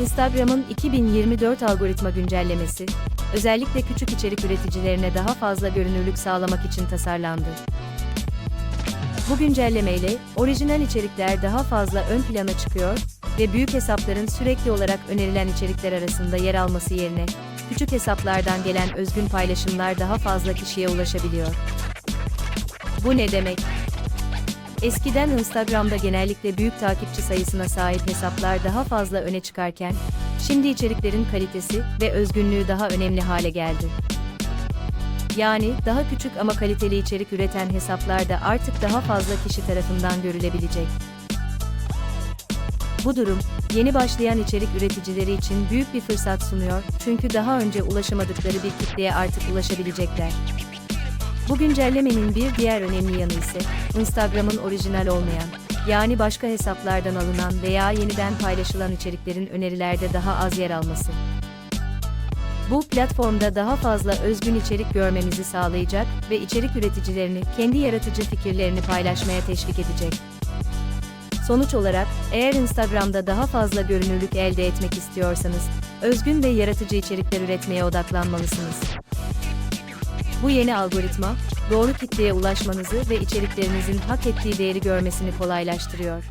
Instagram'ın 2024 algoritma güncellemesi, özellikle küçük içerik üreticilerine daha fazla görünürlük sağlamak için tasarlandı. Bu güncellemeyle, orijinal içerikler daha fazla ön plana çıkıyor ve büyük hesapların sürekli olarak önerilen içerikler arasında yer alması yerine, küçük hesaplardan gelen özgün paylaşımlar daha fazla kişiye ulaşabiliyor. Bu ne demek? Eskiden Instagram'da genellikle büyük takipçi sayısına sahip hesaplar daha fazla öne çıkarken, şimdi içeriklerin kalitesi ve özgünlüğü daha önemli hale geldi. Yani daha küçük ama kaliteli içerik üreten hesaplar da artık daha fazla kişi tarafından görülebilecek. Bu durum, yeni başlayan içerik üreticileri için büyük bir fırsat sunuyor çünkü daha önce ulaşamadıkları bir kitleye artık ulaşabilecekler. Bu güncellemenin bir diğer önemli yanı ise, Instagram'ın orijinal olmayan, yani başka hesaplardan alınan veya yeniden paylaşılan içeriklerin önerilerde daha az yer alması. Bu platformda daha fazla özgün içerik görmemizi sağlayacak ve içerik üreticilerini kendi yaratıcı fikirlerini paylaşmaya teşvik edecek. Sonuç olarak, eğer Instagram'da daha fazla görünürlük elde etmek istiyorsanız, özgün ve yaratıcı içerikler üretmeye odaklanmalısınız. Bu yeni algoritma, doğru kitleye ulaşmanızı ve içeriklerinizin hak ettiği değeri görmesini kolaylaştırıyor.